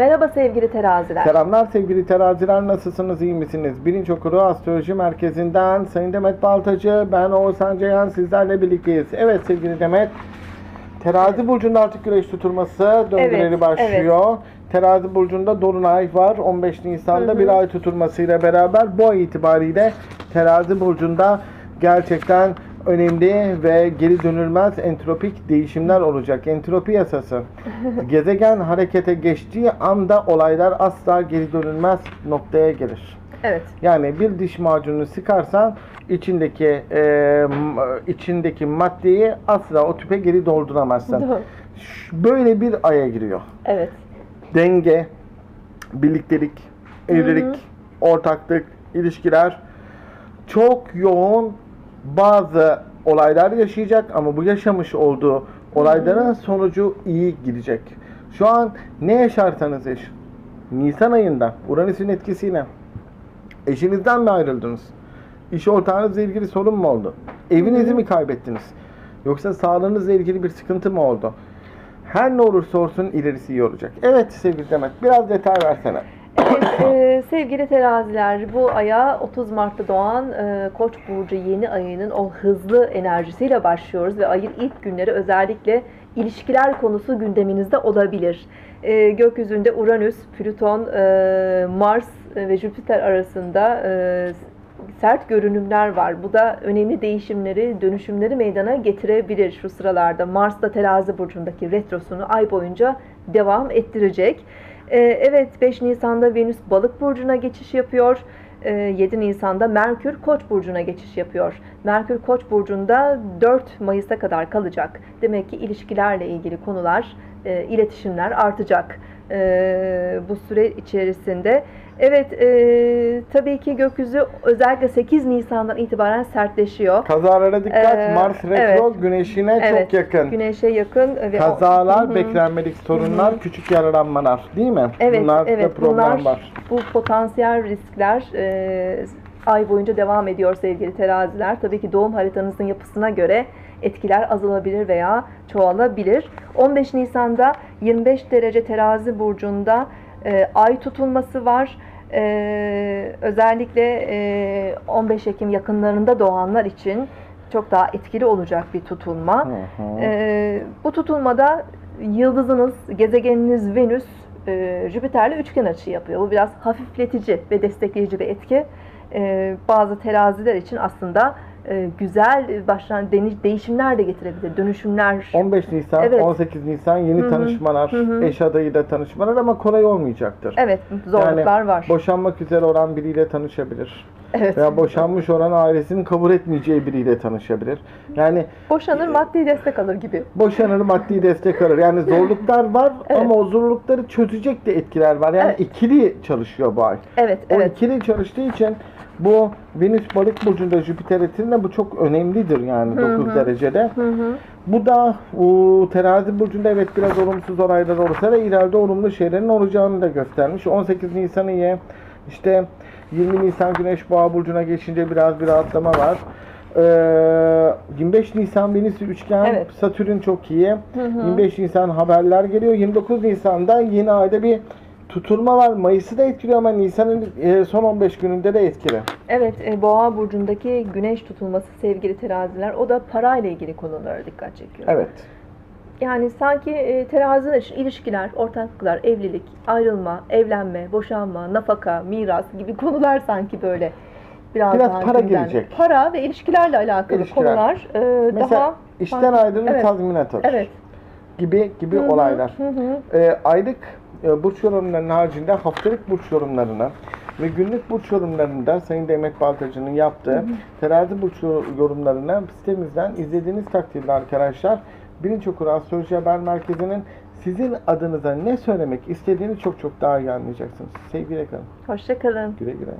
Merhaba sevgili teraziler. Selamlar sevgili teraziler nasılsınız iyi misiniz? Birinci okuru Astroloji Merkezi'nden Sayın Demet Baltacı ben Oğuzhan Ceyhan sizlerle birlikteyiz. Evet sevgili Demet Terazi burcunda artık güneş tutulması döngüleri Evet, başlıyor. Terazi burcunda Dolunay var 15 Nisan'da Hı hı. bir ay tutulmasıyla beraber bu ay itibariyle Terazi burcunda gerçekten önemli ve geri dönülmez entropik değişimler olacak. Entropi yasası. Gezegen harekete geçtiği anda olaylar asla geri dönülmez noktaya gelir. Evet. Yani bir diş macununu sıkarsan içindeki e, içindeki maddeyi asla o tüpe geri dolduramazsın. Doğru. Böyle bir aya giriyor. Evet. Denge, birliktelik, evlilik, ortaklık, ilişkiler çok yoğun bazı olaylar yaşayacak ama bu yaşamış olduğu olayların sonucu iyi gidecek. Şu an ne yaşarsanız yaşayın. Nisan ayında Uranüs'ün etkisiyle eşinizden mi ayrıldınız? İş ortağınızla ilgili sorun mu oldu? Evinizi mi kaybettiniz? Yoksa sağlığınızla ilgili bir sıkıntı mı oldu? Her ne olursa olsun ilerisi iyi olacak. Evet sevgili Demet biraz detay versene. Evet, e, sevgili teraziler bu aya 30 Mart'ta doğan e, Koç burcu yeni ayının o hızlı enerjisiyle başlıyoruz ve ayın ilk günleri özellikle ilişkiler konusu gündeminizde olabilir. E, gökyüzünde Uranüs, Plüton, e, Mars ve Jüpiter arasında e, sert görünümler var. Bu da önemli değişimleri, dönüşümleri meydana getirebilir şu sıralarda. Mars da terazi burcundaki retrosunu ay boyunca devam ettirecek. Ee, evet 5 Nisan'da Venüs balık burcuna geçiş yapıyor. Ee, 7 Nisan'da Merkür Koç burcuna geçiş yapıyor. Merkür Koç burcunda 4 Mayıs'a kadar kalacak. Demek ki ilişkilerle ilgili konular, e, iletişimler artacak e, bu süre içerisinde. Evet e, tabii ki gökyüzü özellikle 8 Nisan'dan itibaren sertleşiyor. Kazalara dikkat. Ee, Mars retro evet. güneşine Evet, çok yakın. Güneşe yakın. Ve o- Kazalar, hı. beklenmedik sorunlar, küçük yaralanmalar değil mi? Evet, Bunlarda evet. problem Bunlar, var. bu potansiyel riskler e, ay boyunca devam ediyor sevgili teraziler. Tabii ki doğum haritanızın yapısına göre etkiler azalabilir veya çoğalabilir. 15 Nisan'da 25 derece terazi burcunda e, ay tutulması var. E, özellikle e, 15 Ekim yakınlarında doğanlar için çok daha etkili olacak bir tutulma. Hı hı. Ee, bu tutulmada yıldızınız, gezegeniniz Venüs, e, Jüpiter'le üçgen açı yapıyor. Bu biraz hafifletici ve destekleyici bir etki. Ee, bazı teraziler için aslında e, güzel başlayan deni- değişimler de getirebilir, dönüşümler. 15 Nisan, Evet. 18 Nisan yeni Hı hı, tanışmalar, hı hı. eş adayıyla tanışmalar ama kolay olmayacaktır. Evet, zorluklar Yani var. Boşanmak üzere olan biriyle tanışabilir. Evet. Veya boşanmış olan ailesinin kabul etmeyeceği biriyle tanışabilir. Yani Boşanır, maddi destek alır gibi. boşanır maddi destek alır. Yani zorluklar var Evet. ama o zorlukları çözecek de etkiler var. Yani Evet. ikili çalışıyor bu ay. Evet, O evet. ikili çalıştığı için bu Venüs balık burcunda Jüpiter etkinde bu çok önemlidir yani Hı 9 hı. derecede. Hı hı. Bu da o, terazi burcunda evet biraz olumsuz olaylar olursa da ileride olumlu şeylerin olacağını da göstermiş. 18 Nisan iyi. İşte 20 Nisan Güneş Boğa burcuna geçince biraz bir rahatlama var. Ee, 25 Nisan Venüs üçgen, Evet. Satürn çok iyi. Hı hı. 25 Nisan haberler geliyor. 29 Nisan'da yeni ayda bir tutulma var. Mayıs'ı da etkiliyor ama Nisan'ın e, son 15 gününde de etkili. Evet, e, Boğa burcundaki güneş tutulması sevgili teraziler, o da parayla ilgili konulara dikkat çekiyor. Evet. Yani sanki e, teraziler için ilişkiler, ortaklıklar, evlilik, ayrılma, evlenme, boşanma, nafaka, miras gibi konular sanki böyle biraz, Biraz daha para gündemde. girecek. Para ve ilişkilerle alakalı İlişkiler. konular e, Mesela daha işten sanki- ayrılır evet, tazminat alır. Evet. Gibi gibi Hı hı, olaylar. hı hı. E, aylık e, burç yorumlarının haricinde haftalık burç yorumlarını ve günlük burç yorumlarında Sayın Demet Baltacı'nın yaptığı terazi burç yor- yorumlarını sitemizden izlediğiniz takdirde arkadaşlar Birinci Okur Astroloji Haber Merkezi'nin sizin adınıza ne söylemek istediğini çok çok daha iyi anlayacaksınız. Sevgiyle kalın. Hoşça kalın. Güle güle.